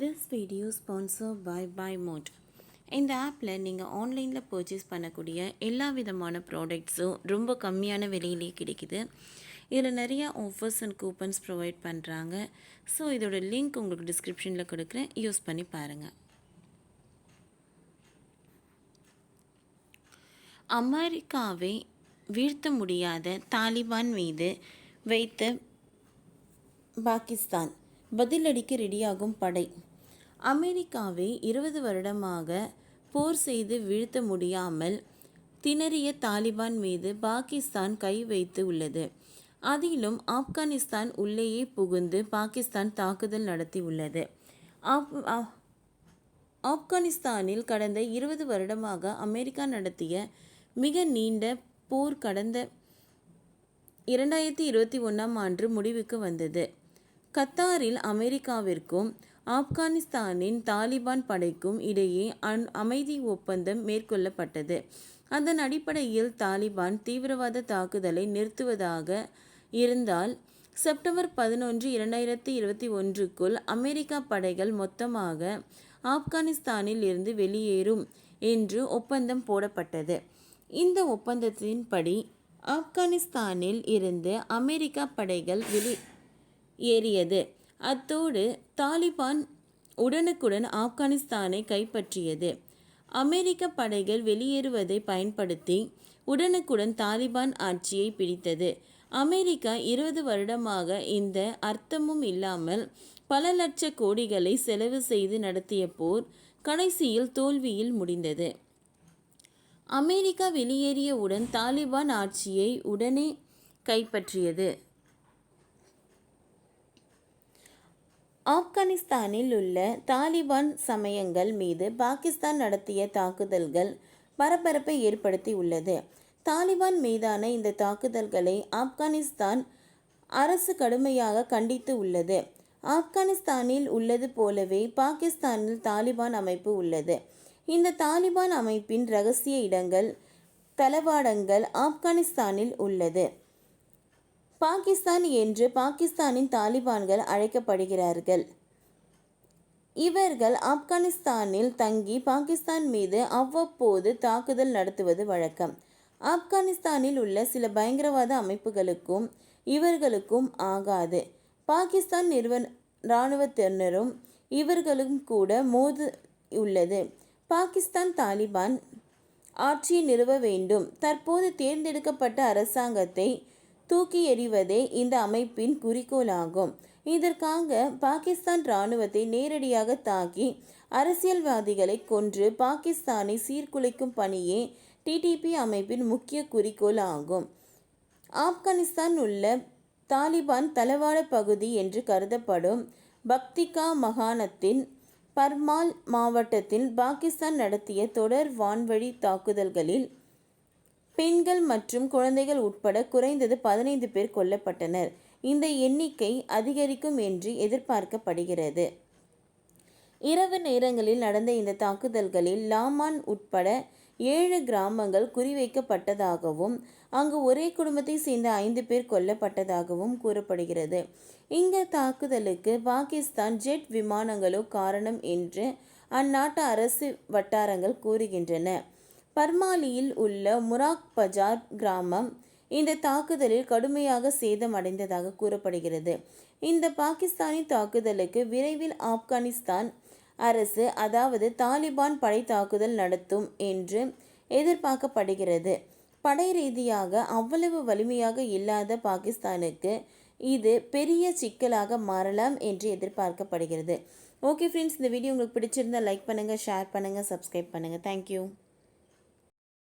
This video sponsor by by mode இந்த ஆப்பில் நீங்கள் ஆன்லைனில் பர்ச்சேஸ் பண்ணக்கூடிய எல்லா விதமான ப்ராடக்ட்ஸும் ரொம்ப கம்மியான விலையிலேயே கிடைக்குது. இதில் நிறையா ஆஃபர்ஸ் அண்ட் கூப்பன்ஸ் ப்ரொவைட் பண்ணுறாங்க ஸோ இதோட லிங்க் உங்களுக்கு டிஸ்கிரிப்ஷனில் கொடுக்குறேன். யூஸ் பண்ணி பாருங்கள் அமெரிக்காவை வீழ்த்த முடியாத தாலிபான் மீது வைத்த பாகிஸ்தான் பதிலடிக்க ரெடியாகும் படை. அமெரிக்காவை இருபது வருடமாக போர் செய்து வீழ்த்த முடியாமல் திணறிய தாலிபான் மீது பாகிஸ்தான் கை வைத்து உள்ளது. அதிலும் ஆப்கானிஸ்தான் உள்ளேயே புகுந்து பாகிஸ்தான் தாக்குதல் நடத்தி உள்ளது. ஆப்கானிஸ்தானில் கடந்த இருபது வருடமாக அமெரிக்கா நடத்திய மிக நீண்ட போர் கடந்த இரண்டாயிரத்தி இருபத்தி ஒன்றாம் ஆண்டு முடிவுக்கு வந்தது. கத்தாரில் அமெரிக்காவிற்கும் ஆப்கானிஸ்தானின் தாலிபான் படைக்கும் இடையே அன் அமைதி ஒப்பந்தம் மேற்கொள்ளப்பட்டது. அதன் அடிப்படையில் தாலிபான் தீவிரவாத தாக்குதலை நிறுத்துவதாக இருந்தால் செப்டம்பர் பதினொன்று இரண்டாயிரத்தி இருபத்தி ஒன்றுக்குள் அமெரிக்கா படைகள் மொத்தமாக ஆப்கானிஸ்தானில் இருந்து வெளியேறும் என்று ஒப்பந்தம் போடப்பட்டது. இந்த ஒப்பந்தத்தின்படி ஆப்கானிஸ்தானில் இருந்து அமெரிக்கா படைகள் வெளி ஏறியது. அத்தோடு தாலிபான் உடனுக்குடன் ஆப்கானிஸ்தானை கைப்பற்றியது. அமெரிக்க படைகள் வெளியேறுவதை பயன்படுத்தி உடனுக்குடன் தாலிபான் ஆட்சியை பிடித்தது. அமெரிக்கா இருபது வருடமாக இந்த அர்த்தமும் இல்லாமல் பல லட்ச கோடிகளை செலவு செய்து நடத்திய போர் கடைசியில் தோல்வியில் முடிந்தது. அமெரிக்கா வெளியேறியவுடன் தாலிபான் ஆட்சியை உடனே கைப்பற்றியது. ஆப்கானிஸ்தானில் உள்ள தாலிபான் சமயங்கள் மீது பாகிஸ்தான் நடத்திய தாக்குதல்கள் பரபரப்பை ஏற்படுத்தி உள்ளது தாலிபான் மீதான இந்த தாக்குதல்களை ஆப்கானிஸ்தான் அரசு கடுமையாக கண்டித்து உள்ளது. ஆப்கானிஸ்தானில் உள்ளது போலவே பாகிஸ்தானில் தாலிபான் அமைப்பு உள்ளது. இந்த தாலிபான் அமைப்பின் ரகசிய இடங்கள் தளவாடங்கள் ஆப்கானிஸ்தானில் உள்ளது. பாகிஸ்தான் என்று பாகிஸ்தானின் தாலிபான்கள் அழைக்கப்படுகிறார்கள். இவர்கள் ஆப்கானிஸ்தானில் தங்கி பாகிஸ்தான் மீது அவ்வப்போது தாக்குதல் நடத்துவது வழக்கம். ஆப்கானிஸ்தானில் உள்ள சில பயங்கரவாத அமைப்புகளுக்கும் இவர்களுக்கும் ஆகாது. பாகிஸ்தான் நிறுவன இராணுவத்தினரும் இவர்களும் கூட மோது உள்ளது. பாகிஸ்தான் தாலிபான் ஆட்சியை நிறுவ வேண்டும். தற்போது தேர்ந்தெடுக்கப்பட்ட அரசாங்கத்தை தூக்கி எறிவதே இந்த அமைப்பின் குறிக்கோளாகும். இதற்காக பாகிஸ்தான் இராணுவத்தை நேரடியாக தாக்கி அரசியல்வாதிகளை கொன்று பாகிஸ்தானை சீர்குலைக்கும் பணியே டிடிபி அமைப்பின் முக்கிய குறிக்கோள் ஆகும் ஆப்கானிஸ்தான் உள்ள தாலிபான் தளவாட பகுதி என்று கருதப்படும் பக்திகா மாகாணத்தின் பர்மால் மாவட்டத்தில் பாகிஸ்தான் நடத்திய தொடர் வான்வழி தாக்குதல்களில் பெண்கள் மற்றும் குழந்தைகள் உட்பட குறைந்தது பதினைந்து பேர் கொல்லப்பட்டனர். இந்த எண்ணிக்கை அதிகரிக்கும் என்று எதிர்பார்க்கப்படுகிறது. இரவு நேரங்களில் நடந்த இந்த தாக்குதல்களில் லாமான் உட்பட ஏழு கிராமங்கள் குறிவைக்கப்பட்டதாகவும் அங்கு ஒரே குடும்பத்தை சேர்ந்த ஐந்து பேர் கொல்லப்பட்டதாகவும் கூறப்படுகிறது. இந்த தாக்குதலுக்கு பாகிஸ்தான் ஜெட் விமானங்களோ காரணம் என்று அந்நாட்டு அரசு வட்டாரங்கள் கூறுகின்றன. பர்மாலியில் உள்ள முராக் பஜார் கிராமம் இந்த தாக்குதலில் கடுமையாக சேதமடைந்ததாக கூறப்படுகிறது. இந்த பாகிஸ்தானி தாக்குதலுக்கு விரைவில் ஆப்கானிஸ்தான் அரசு அதாவது தாலிபான் படை தாக்குதல் நடத்தும் என்று எதிர்பார்க்கப்படுகிறது. படை ரீதியாக அவ்வளவு வலிமையாக இல்லாத பாகிஸ்தானுக்கு இது பெரிய சிக்கலாக மாறலாம் என்று எதிர்பார்க்கப்படுகிறது. ஓகே ஃப்ரெண்ட்ஸ் இந்த வீடியோ உங்களுக்கு பிடிச்சிருந்தால் லைக் பண்ணுங்கள் ஷேர் பண்ணுங்கள் சப்ஸ்கிரைப் பண்ணுங்கள் தேங்க்யூ